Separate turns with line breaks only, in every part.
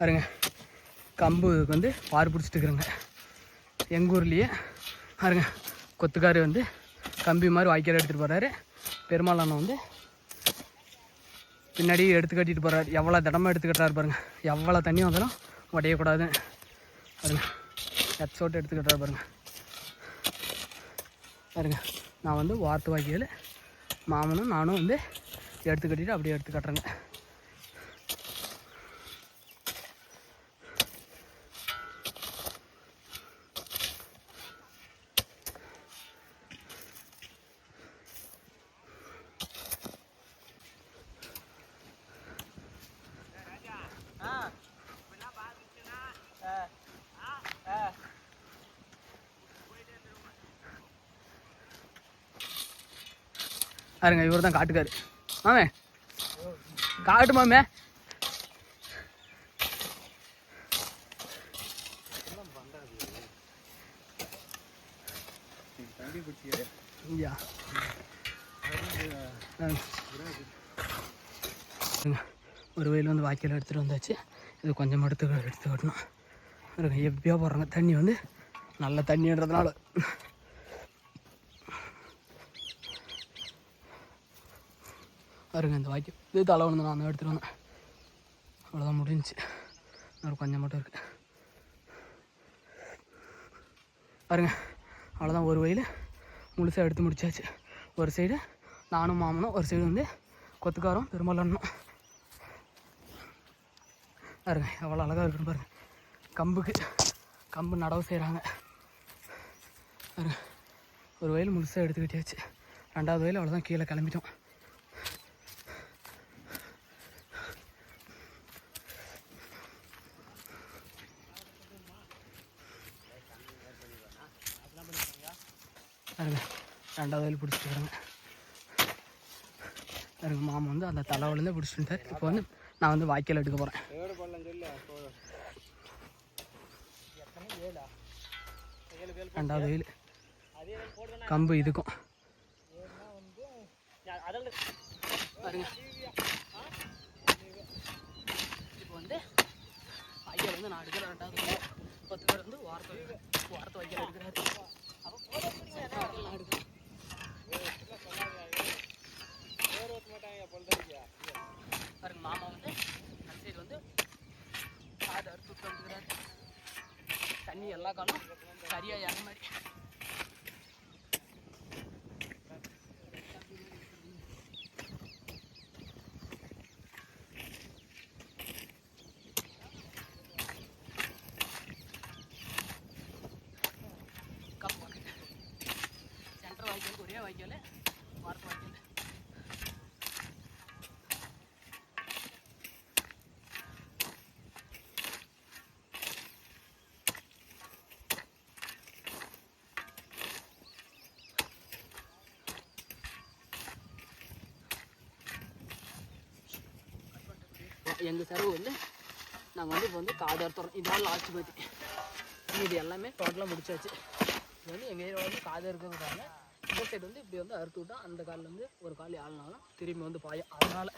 பாருங்க. கம்புக்கு வந்து பார் பிடிச்சிட்டு இருக்கிறேங்க எங்கள் ஊர்லேயே பாருங்க கொத்துக்காரு வந்து கம்பி மாதிரி வாய்க்கால் எடுத்துகிட்டு போகிறாரு பெருமாள் அண்ணன் வந்து பின்னாடி எடுத்து கட்டிட்டு போகிறாரு எவ்வளோ திடமாக எடுத்து கட்டுறாரு பாருங்க. எவ்வளோ தண்ணி வந்தாலும் உடையக்கூடாது. பாருங்க எச்சோட்டு எடுத்து கட்டுறாரு பாருங்க. பாருங்க நான் வந்து வார்த்து வாக்கியில் மாமனும் நானும் வந்து எடுத்து கட்டிட்டு அப்படியே எடுத்து கட்டுறேங்க. பாருங்க இவர் தான் காட்டுக்காரு. மாமே காட்டு மாமே. ஐயா ஒரு வயல் வந்து வாய்க்கால் எடுத்துகிட்டு வந்தாச்சு. இது கொஞ்சம் எடுத்து எடுத்து கட்டணும் எப்படியோ போடுறாங்க. தண்ணி வந்து நல்ல தண்ணின்றதுனால. வருங்க இந்த வாய்க்கு. இது தலை வந்து நான் எடுத்துகிட்டு வந்தேன். அவ்வளோதான் முடிஞ்சு இன்னொரு கொஞ்சம் மட்டும் இருக்குது பாருங்க அவ்வளோதான் ஒரு வயல் முழுசாக எடுத்து முடிச்சாச்சு. ஒரு சைடு நானும் மாமனும் ஒரு சைடு வந்து கொத்துக்காரம் பெருமாளன்னும் பாருங்க எவ்வளோ அழகாக இருக்குன்னு பாருங்க. கம்புக்கு கம்பு நடவு செய்கிறாங்க பாருங்க ஒரு வயல் முழுசாக எடுத்துக்கிட்டியாச்சு ரெண்டாவது வயல் அவ்வளோதான் கீழே கிளம்பிட்டோம். பாருங்க. ரெண்டாவது வயல் பிடிச்சிட்டு இருக்கிறாங்க. பாருங்க மாமா வந்து அந்த தலைவலேருந்து பிடிச்சிட்டு இருந்தார் இப்போ வந்து நான் வந்து வாய்க்கால் எடுக்க போகிறேன் ரெண்டாவது வயல். கம்பு இதுக்கும். பாருங்க. இப்போ வந்து வாய்க்கால் வந்து நான் எடுக்கிறேன் ரெண்டாவது பத்து பேர் வந்து வாரத்தை வாரத்தை வாய்க்கால் எடுக்கிறாரு நான் எடுக்கிறேன் பாருங்க மாமா வந்து அந்த சைடு வந்து காடு அறுத்து விட்டு வந்துக்கிறாரு தண்ணி எல்லா காலம் சரியாக இறங்க மாதிரி. கப்பு சென்டர் வாய்க்கால் ஒரே வாய்க்கால் வாரத்து வாய்க்கால். எங்கள் செலவு வந்து நாங்கள் வந்து இப்போ வந்து காடு அறுத்துறோம் இதான் லாஸ்ட் பற்றி இது எல்லாமே டோட்டலாக முடிச்சாச்சு. இது வந்து எங்கள் ஏரியாவில் வந்து காது இருக்கிறதுனால இந்த சைடு வந்து இப்படி வந்து அறுத்து விட்டா அந்த காலில் வந்து ஒரு கால் ஆளுனாலும் திரும்பி வந்து பாயும். அதனால்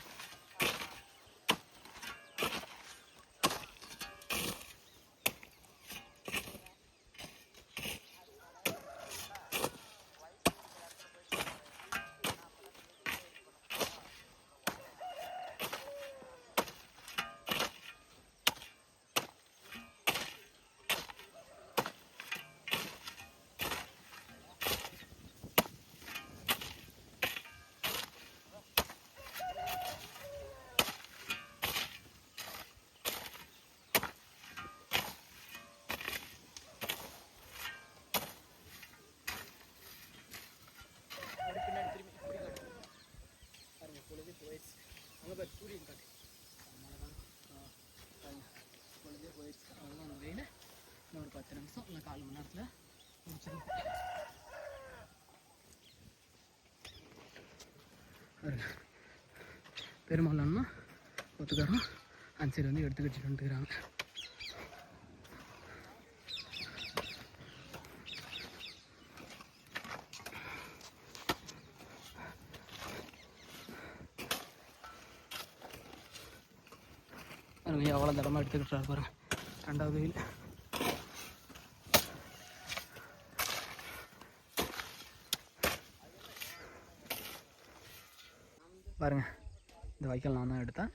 அப்படியே பின்னாடி திரும்பி இப்படி காட்டு பாருங்க பொழுது போயிடுச்சு அங்கே பாரு சூரியன் காட்டு அவ்வளோதான் பாருங்க பொழுதே போயிடுச்சு அவ்வளோதான் அந்த வெயில் இன்னும் ஒரு பத்து நிமிஷம் இல்லை கால் மணி நேரத்தில் முடிச்சிடும் பாருங்க ஒத்துக்காரம் அந்த சைடு வந்து எடுத்து கட்டிட்டு வந்துக்கிறாங்க. பாருங்க எவ்வளோ தடமாக எடுத்துக்கிட்டாரு பாருங்க ரெண்டாவது வெயில். பாருங்கள் இந்த வைக்கல் நான் தான் எடுத்தேன்.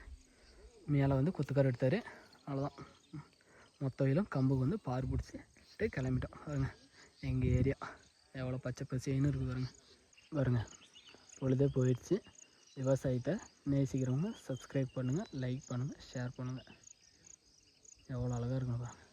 மேலே வந்து குத்துக்கார் எடுத்தார். அவ்வளோதான் மொத்த வயலும் கம்புக்கு வந்து பார் பிடிச்சிட்டு கிளம்பிட்டோம். பாருங்கள் எங்கள் ஏரியா. எவ்வளோ பச்சை பசேன்னு இருக்குது பாருங்க. பாருங்கள் பொழுதே போயிடுச்சு. விவசாயத்தை நேசிக்கிறவங்க சப்ஸ்கிரைப் பண்ணுங்கள் லைக் பண்ணுங்கள் ஷேர் பண்ணுங்கள் எவ்வளோ அழகாக இருக்குன்னு பாருங்கள்